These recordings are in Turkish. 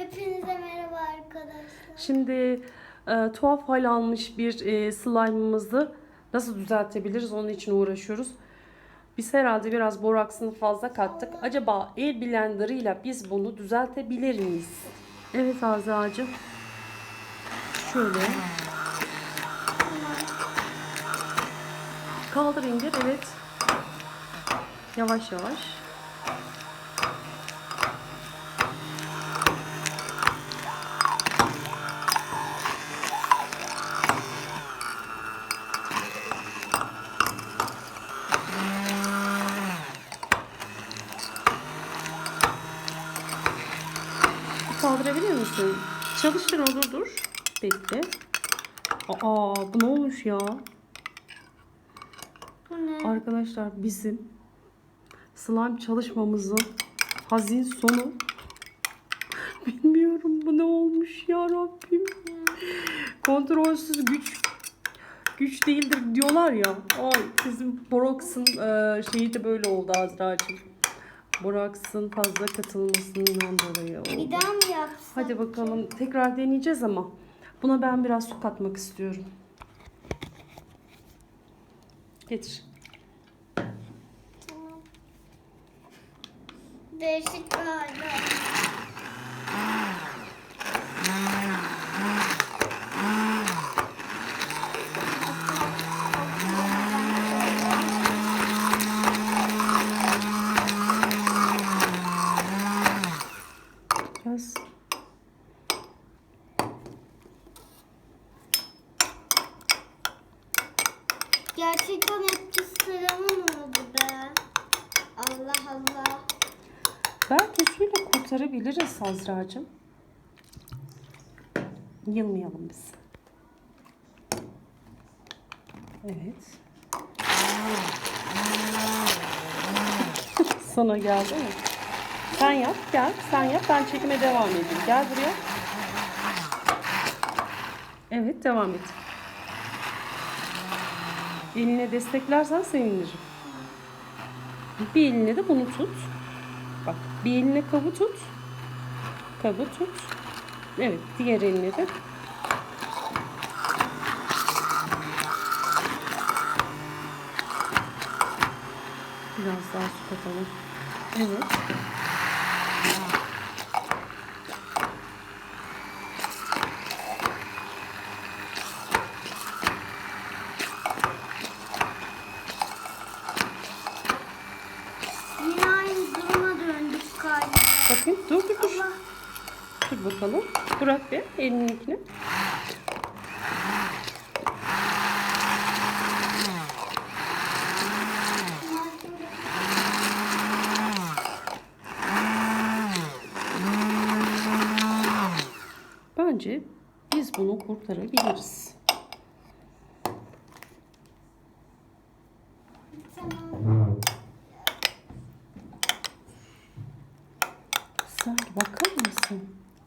Hepinize merhaba arkadaşlar. Şimdi e, tuhaf hal almış bir e, slime'ımızı nasıl düzeltebiliriz onun için uğraşıyoruz. Biz herhalde biraz boraksını fazla kattık. Acaba el blenderıyla biz bunu düzeltebilir miyiz? Evet Azra'cığım. Şöyle. Kaldır indir evet. Yavaş yavaş. Kaldırabilir misin? Çalıştır onu dur. Bekle. Aa bu ne olmuş ya? Bu ne? Arkadaşlar bizim slime çalışmamızın hazin sonu. Bilmiyorum bu ne olmuş ya Rabbim. Kontrolsüz güç güç değildir diyorlar ya. Ay bizim Borax'ın e, şeyi de böyle oldu Azra'cığım. Borax'ın fazla katılmasından dolayı oldu. Bir daha mı yapsam? Hadi bakalım tekrar deneyeceğiz ama buna ben biraz su katmak istiyorum. Getir. Tamam. Değişik bir hali. Biraz Gerçekten etkisi selamın oldu be. Allah Allah. belki suyla kurtarabiliriz Azra'cığım. Yılmayalım biz. Evet. Sana geldi mi? Sen yap, gel. Sen yap, ben çekime devam edeyim. Gel buraya. Evet, devam et. Eline desteklersen sevinirim. Bir eline de bunu tut. Bak, bir eline kabı tut. Kabı tut. Evet, diğer eline de. Biraz daha su katalım. Evet. Bakayım. Dur dur dur. Allah. Dur bakalım. Bırak bir elininkini. Bence biz bunu kurtarabiliriz. Tamam. Sanki bakar mısın?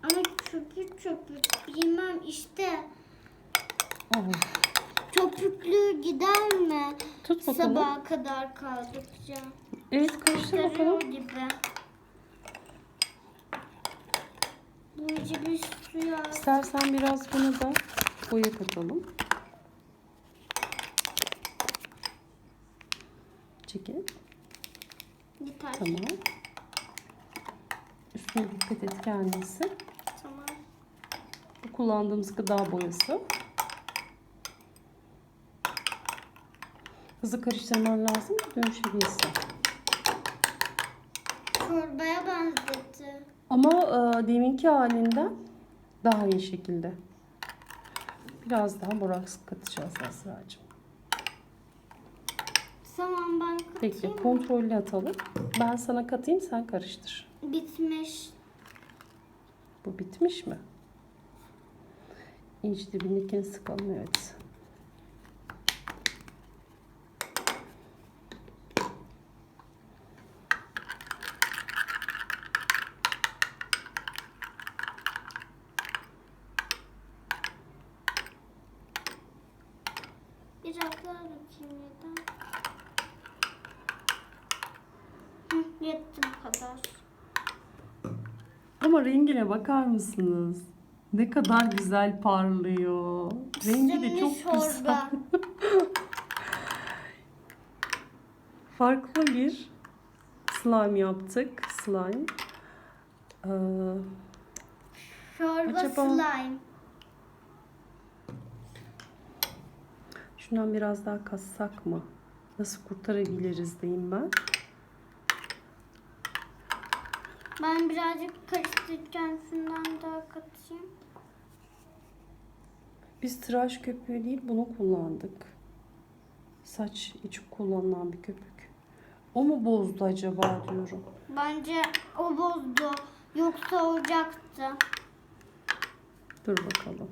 Ama köpük köpük bilmem işte. Oh, Köpüklü gider mi? Tut bakalım. Sabaha kadar kaldıkça. Evet karıştır bakalım. gibi. İyice bir suya. İstersen biraz bunu da boya katalım. Çekil. Yeter. Tamam. Üstüne dikkat et kendisi. Kullandığımız gıda boyası. Hızlı karıştırman lazım ki dönüşebilsin. Çorbaya benzetti. Ama e, deminki halinden daha iyi şekilde. Biraz daha boraks katacağız Azra'cığım. Tamam ben katayım. Bekle kontrollü atalım. Ben sana katayım sen karıştır. Bitmiş. Bu bitmiş mi? İnç dibindekini sıkalım evet. Biraz daha bakayım. Hı, yetti bu kadar. Ama rengine bakar mısınız? Ne kadar güzel parlıyor. Rengi de çok güzel. Farklı bir slime yaptık. Slime. Ee, Çorba Acaba- slime. şundan biraz daha katsak mı? Nasıl kurtarabiliriz diyeyim ben. Ben birazcık karıştırırken şundan daha katayım. Biz tıraş köpüğü değil bunu kullandık. Saç için kullanılan bir köpük. O mu bozdu acaba diyorum. Bence o bozdu. Yoksa olacaktı. Dur bakalım.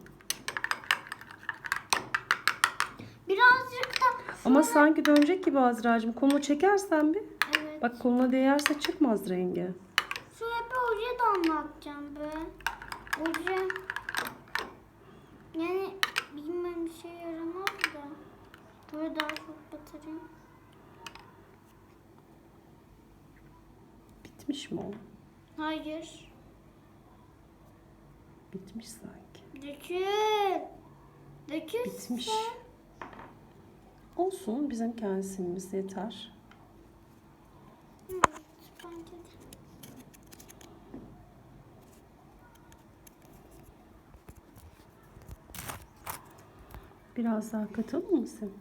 Birazcık da Ama sanki dönecek gibi Azra'cığım. Kolunu çekersen bir. evet. Bak koluna değerse çıkmaz rengi. Şuraya bir oje damlatacağım be. Oje. Yani bilmem bir şey yaramaz da. Böyle daha çok batırayım. Bitmiş mi o? Hayır. Bitmiş sanki. Dökül. Dökül. Bitmiş. Olsun bizim kendisimiz yeter. Biraz daha katılır mısın?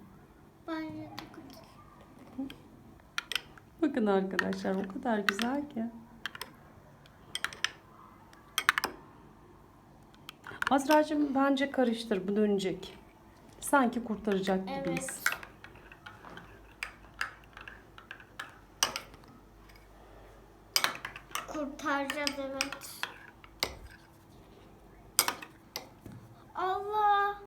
Bakın arkadaşlar o kadar güzel ki. Azra'cığım bence karıştır bu dönecek. Sanki kurtaracak gibiyiz. Evet. Kurtaracağız evet. Allah!